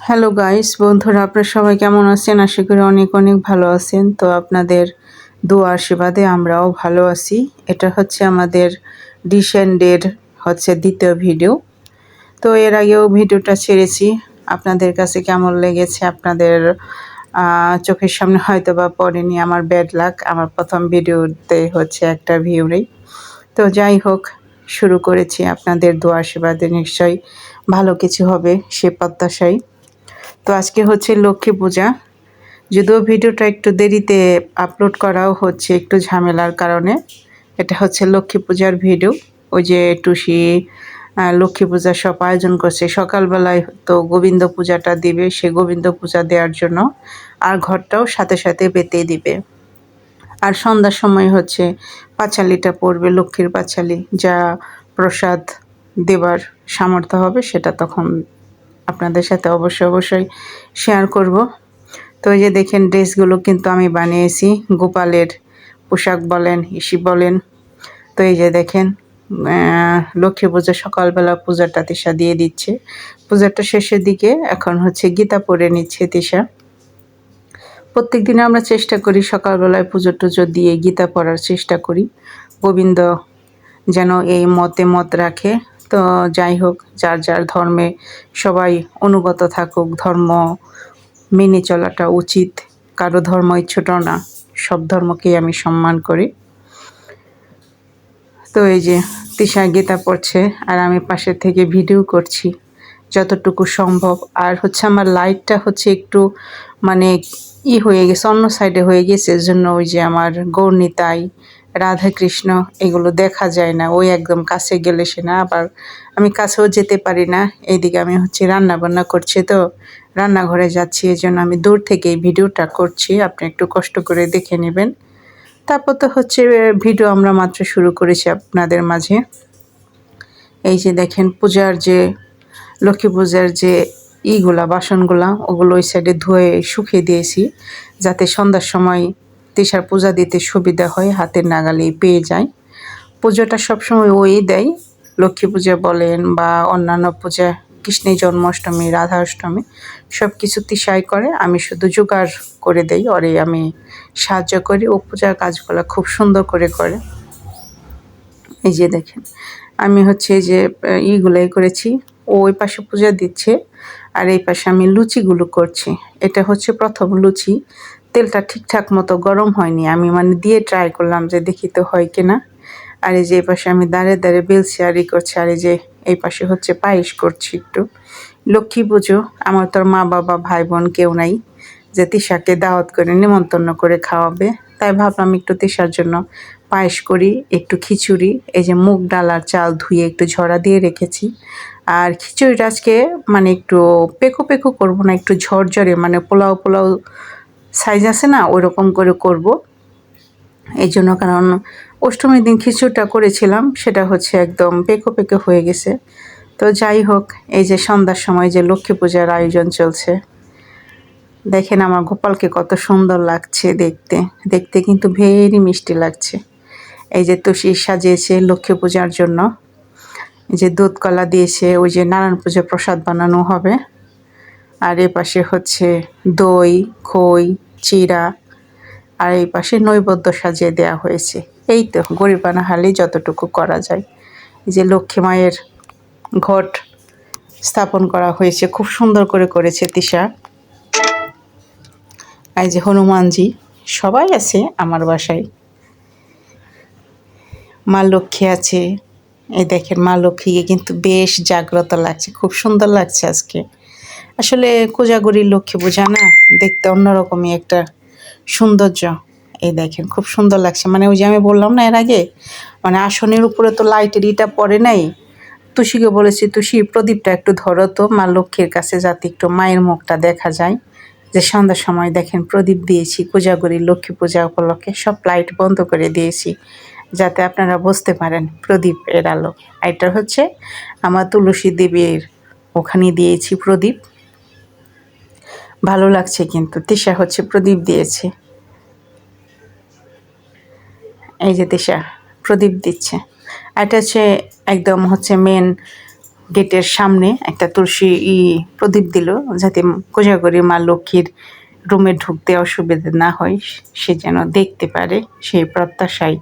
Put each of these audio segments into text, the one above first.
Hello guys বন্ধুরা, আপনারা সবাই কেমন আছেন? আশা করি অনেক অনেক ভালো আছেন। তো আপনাদের দোয়া আশীর্বাদে আমরাও ভালো আছি। এটা হচ্ছে আমাদের ডিসেন্ডের হচ্ছে দ্বিতীয় ভিডিও তো এর আগেও ভিডিওটা ছেড়েছি। আপনাদের কাছে কেমন লেগেছে? আপনাদের চোখের সামনে হয়তো বা পড়েনি। আমার ব্যাড লাক আমার প্রথম ভিডিওতে হচ্ছে একটা ভিউ নেই। তো যাই হোক, শুরু করেছি। আপনাদের দোয়া আশীর্বাদে নিশ্চয়ই ভালো কিছু হবে, সে প্রত্যাশাই তো আজকে হচ্ছে লক্ষ্মী পূজা। যদিও ভিডিওটা একটু দেরিতে আপলোড করাও হচ্ছে একটু ঝামেলার কারণে, এটা হচ্ছে লক্ষ্মী পূজার ভিডিও। ওই যে টুসি লক্ষ্মী পূজার সব আয়োজন করছে। সকালবেলায় তো গোবিন্দ পূজাটা দিবে, সে গোবিন্দ পূজা দেওয়ার জন্য আর ঘরটাও সাথে সাথে বেঁধে দিবে। আর সন্ধ্যার সময় হচ্ছে পাঁচালিটা পড়বে, লক্ষ্মীর পাঁচালি। যা প্রসাদ দেবার সামর্থ্য হবে সেটা তখন আপনাদের সাথে অবশ্যই অবশ্যই শেয়ার করব। তো এই যে দেখেন ড্রেসগুলো কিন্তু আমি বানিয়েছি। গোপালের পোশাক বলেন, ইসি বলেন। তো এই যে দেখেন লক্ষ্মী পূজা, সকালবেলা পূজাটা তিশা দিয়ে দিচ্ছে। পূজাটা শেষের দিকে এখন হচ্ছে গীতা পড়ে নিচ্ছে তিশা। প্রত্যেক দিন আমরা চেষ্টা করি সকালবেলায় পুজো টুজো দিয়ে গীতা পড়ার চেষ্টা করি। গোবিন্দ যেন এই মতে মত রাখে। তো যাই হোক, যার যার ধর্মে সবাই অনুগত থাকুক, ধর্ম মেনে চলাটা উচিত। কারও ধর্মই ছোট না, সব ধর্মকেই আমি সম্মান করি। তো এই যে তিশা গীতা পড়ছে, আর আমি পাশে থেকে ভিডিও করছি, যতটুকু সম্ভব। আর হচ্ছে আমার লাইটটা হচ্ছে একটু মানে ই হয়ে গেছে, অন্য সাইডে হয়ে গেছে এর জন্য ওই যে আমার গৌরনীতাই রাধা কৃষ্ণ, এগুলো দেখা যায় না। ওই একদম কাছে গেলে সে না, আবার আমি কাছেও যেতে পারি না। এইদিকে আমি হচ্ছে রান্না বান্না করছি তো, রান্নাঘরে যাচ্ছি এই জন্য আমি দূর থেকে এই ভিডিওটা করছি। আপনি একটু কষ্ট করে দেখে নেবেন। তারপর তো হচ্ছে ভিডিও আমরা মাত্র শুরু করেছি আপনাদের মাঝে। এই যে দেখেন, পূজার যে, লক্ষ্মী পূজার যে ইগুলা, বাসনগুলা, ওগুলো ওই সাইডে ধুয়ে শুকিয়ে দিয়েছি, যাতে সন্ধ্যার সময় তেষার পূজা দিতে সুবিধা হয়, হাতের নাগালে পেয়ে যায়। পুজোটা সবসময় ওই দেয়। লক্ষ্মী পূজা বলেন বা অন্যান্য পূজা, কৃষ্ণের জন্মাষ্টমী রাধা অষ্টমী সব কিছু তিসাই করে। আমি শুধু জোগাড় করে দেই, ওরে আমি সাহায্য করি। ও পূজার কাজগুলো খুব সুন্দর করে করে। এই যে দেখেন, আমি হচ্ছে যে ইগুলাই করেছি। ও ওই পাশে পূজা দিচ্ছে, আর এই পাশে আমি লুচিগুলো করছি। এটা হচ্ছে প্রথম লুচি। তেলটা ঠিকঠাক মতো গরম হয়নি। আমি মানে দিয়ে ট্রাই করলাম যে দেখি তো হয় কিনা। আর এই যে এই পাশে আমি দাঁড়িয়ে দাঁড়িয়ে বেলছি আর ই করছি, আর এই যে এই পাশে হচ্ছে পায়েস করছি একটু। লক্ষ্মী পুজো, আমার তোর মা, বাবা, ভাই, বোন কেউ নাই, যে তিশাকে দাওয়াত করে নিমন্ত্রণ করে খাওয়াবে। তাই ভাবলাম একটু তিশার জন্য পায়েস করি, একটু খিচুড়ি, এই যে মুগ ডাল আর চাল ধুয়ে একটু ঝরা দিয়ে রেখেছি। আর খিচুড়িটা আজকে মানে একটু পেকো পেকো করব না, একটু ঝরঝরে মানে পোলাও পোলাও সাইজ আছে না, ওইরকম করে করব। এই জন্য কারণ অষ্টমীর দিন খিচুড়িটা করেছিলাম, সেটা হচ্ছে একদম পেকো পেকো হয়ে গেছে। তো যাই হোক, এই যে সন্ধ্যার সময় যে লক্ষ্মী পূজার আয়োজন চলছে, দেখেন আমার গোপালকে কত সুন্দর লাগছে দেখতে। দেখতে কিন্তু ভেরি মিষ্টি লাগছে। এই যে তুষি সাজিয়েছে লক্ষ্মী পূজার জন্য যে দুধ কলা দিয়েছে, ওই যে নারায়ণ পূজার প্রসাদ বানানো হবে। আর এ পাশে হচ্ছে দই, খই, চিরা, আর এই পাশে নৈবেদ্য সাজিয়ে দেওয়া হয়েছে। এই তো গরিবানা হালি যতটুকু করা যায়। এই যে লক্ষ্মী মায়ের ঘট স্থাপন করা হয়েছে, খুব সুন্দর করে করেছে তিশা। এই যে হনুমানজি, সবাই আছে আমার বাসায়। মা লক্ষ্মী আছে। এই দেখেন মা লক্ষ্মীকে কিন্তু বেশ জাগ্রত লাগছে, খুব সুন্দর লাগছে আজকে। আসলে কোজাগরির লক্ষ্মী পূজা না, দেখতে অন্যরকমই একটা সৌন্দর্য। এই দেখেন, খুব সুন্দর লাগছে। মানে ওই যে আমি বললাম না এর আগে মানে আসনের উপরে তো লাইটের ইটা পড়ে নাই। তুষিকে বলেছি, তুষি, প্রদীপটা একটু ধরো তো, মা লক্ষ্মীর কাছে যাতে একটু মায়ের মুখটা দেখা যায়। যে সন্ধ্যার সময় দেখেন, প্রদীপ দিয়েছি কোজাগরি লক্ষ্মী পূজা উপলক্ষে সব লাইট বন্ধ করে দিয়েছি, যাতে আপনারা বুঝতে পারেন প্রদীপ এর আলো। এটা হচ্ছে আমার তুলসী দেবীর ওখানে দিয়েছি প্রদীপ। ভালো লাগছে কিন্তু। তিশা হচ্ছে প্রদীপ দিয়েছে। এই যে তিশা, প্রদীপ দিচ্ছে। এটা হচ্ছে একদম হচ্ছে মেন গেটের সামনে একটা তুলসী ই প্রদীপ দিল, যাতে কোজাগরি মা লক্ষ্মীর রুমে ঢুকতে অসুবিধা না হয়, সে যেন দেখতে পারে, সেই প্রত্যাশায়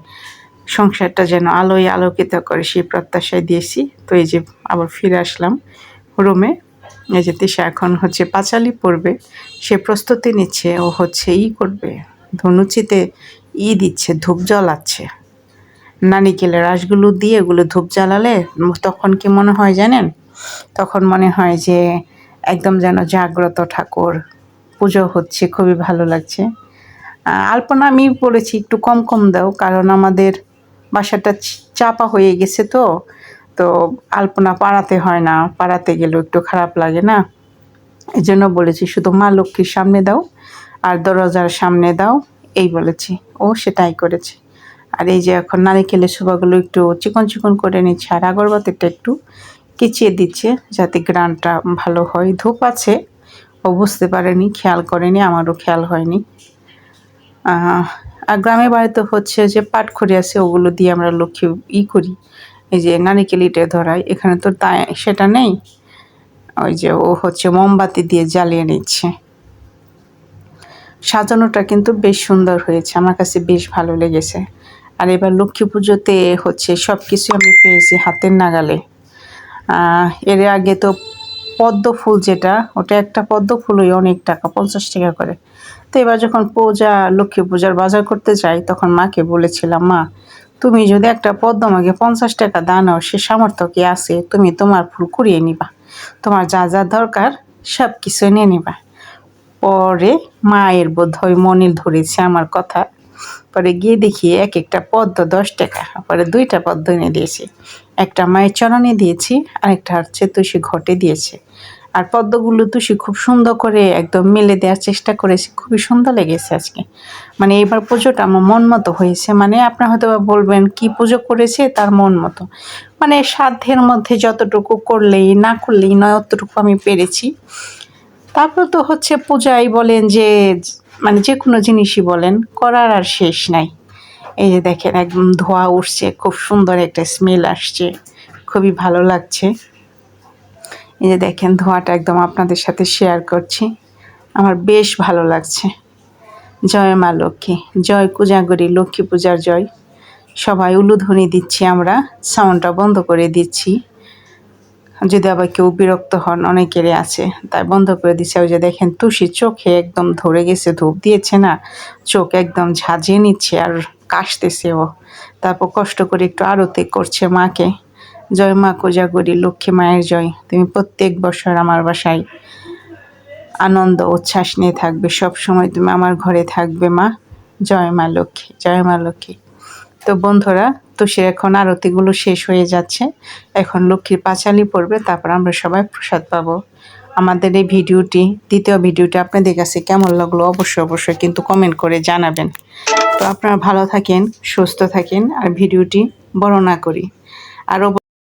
সংসারটা যেন আলোয় আলোকিত করে, সেই প্রত্যাশায় দিয়েছি। তো এই যে আবার ফিরে আসলাম রুমে। এই যে তিশা এখন হচ্ছে পাঁচালি পড়বে, সে প্রস্তুতি নিচ্ছে, ও হচ্ছে ই করবে। ধনুচিতে ই দিচ্ছে, ধূপ জ্বলাচ্ছে। নারিকেলের রাসগুলো দিয়ে এগুলো ধূপ জ্বালালে তখন কি মনে হয় জানেন? তখন মনে হয় যে একদম যেন জাগ্রত ঠাকুর। পুজো হচ্ছে, খুবই ভালো লাগছে। আলপনা আমি বলেছি একটু কম কম দাও, কারণ আমাদের বাসাটা চাপা হয়ে গেছে তো। তো আলপনা পাড়াতে হয় না, পাড়াতে গেলেও একটু খারাপ লাগে না? এই জন্য বলেছি, শুধু মা লক্ষ্মীর সামনে দাও, আর দরজার সামনে দাও, এই বলেছি। ও সেটাই করেছে। আর এই যে এখন নারিকেলের শোভাগুলো একটু চিকন চিকন করে নিচ্ছে, আর আগরবাতিটা একটু কিচিয়ে দিচ্ছে, যাতে গ্রানটা ভালো হয়। ধূপ আছে, ও বুঝতে পারেনি, খেয়াল করেনি, আমারও খেয়াল হয়নি। আর গ্রামের বাড়িতে হচ্ছে যে পাটখড়ি আছে, ওগুলো দিয়ে আমরা লক্ষ্মী ই করি। এই যে নারিকেল ইটে ধরাই এখানে তো তাই, সেটা নেই। ওই যে ও হচ্ছে মোমবাতি দিয়ে জ্বালিয়ে নিচ্ছে। সাজানোটা কিন্তু বেশ সুন্দর হয়েছে, আমার কাছে বেশ ভালো লেগেছে। আর এবার লক্ষ্মী পুজোতে হচ্ছে সব কিছু আমি পেয়েছি হাতের নাগালে। এর আগে তো পদ্ম ফুল যেটা, ওটা একটা পদ্ম ফুলই অনেক টাকা, পঞ্চাশ টাকা করে। তো এবার যখন পূজা, লক্ষ্মী পূজার বাজার করতে যাই, তখন মাকে বলেছিলাম, মা তুমি যদি একটা পদ্ম আমাকে পঞ্চাশ টাকা দাও সে সামর্থ্য কি আছে? তুমি তোমার ফুল কুড়িয়ে নিবা। তোমার যা যা দরকার, সব কিছু নিয়ে নিবা। পরে মায়ের বোধ হয় মনিল ধরেছে আমার কথা। পরে গিয়ে দেখি এক একটা পদ্ম দশ টাকা, পরে দুইটা পদ্ম এনে দিয়েছি। একটা মায়ের চরণে দিয়েছি আর একটা হচ্ছে তুষি ঘটে দিয়েছে। আর পদ্মগুলো তুষি খুব সুন্দর করে একদম মেলে দেওয়ার চেষ্টা করেছি, খুবই সুন্দর লেগেছে আজকে। মানে এবার পুজোটা আমার মন মতো হয়েছে মানে আপনার হয়তো বলবেন, কি পুজো করেছে তার মন মতো? মানে সাধ্যের মধ্যে যতটুকু করলেই, না করলেই নয়, অতটুকু আমি পেরেছি। তারপর তো হচ্ছে পূজাই বলেন যে মানে যে কোনো জিনিসই বলেন, করার আর শেষ নাই। এই যে দেখেন, একদম ধোয়া উঠছে, খুব সুন্দর একটা স্মেল আসছে, খুবই ভালো লাগছে। এই যে দেখেন, ধোঁয়াটা একদম আপনাদের সাথে শেয়ার করছি। আমার বেশ ভালো লাগছে। জয় মা লক্ষ্মী। জয় কুজাগরি, লক্ষ্মী পূজার জয়। সবাই উলুধ্বনি দিচ্ছি আমরা সাউন্ডটা বন্ধ করে দিচ্ছি। যদি আবার কেউ বিরক্ত হন, অনেকেরই আছে, তাই বন্ধ করে দিচ্ছে। ওই যে দেখেন, তুষি চোখে একদম ধরে গেছে, ধূপ দিয়েছে না, চোখ একদম ঝাঁঝিয়ে নিচ্ছে আর কাশতেছে ও। তারপর কষ্ট করে একটু আরতি করছে মাকে। জয় মা কোজাগরি, লক্ষ্মী মায়ের জয়। তুমি প্রত্যেক বছর আমার বাসায় আনন্দ, উচ্ছ্বাস নিয়ে থাকবে। সব সময় তুমি আমার ঘরে থাকবে মা। জয় মা লক্ষ্মী, জয় মা লক্ষ্মী। তো বন্ধুরা, তুষির এখন আরতিগুলো শেষ হয়ে যাচ্ছে। এখন লক্ষ্মীর পাঁচালি পড়বে, তারপর আমরা সবাই প্রসাদ পাবো। আমাদের এই ভিডিওটি, দ্বিতীয় ভিডিওটি আপনাদের কাছে কেমন লাগল অবশ্যই অবশ্যই কিন্তু কমেন্ট করে জানাবেন। তো আপনারা ভালো থাকেন, সুস্থ থাকেন, আর ভিডিওটি বড় না করি। আরও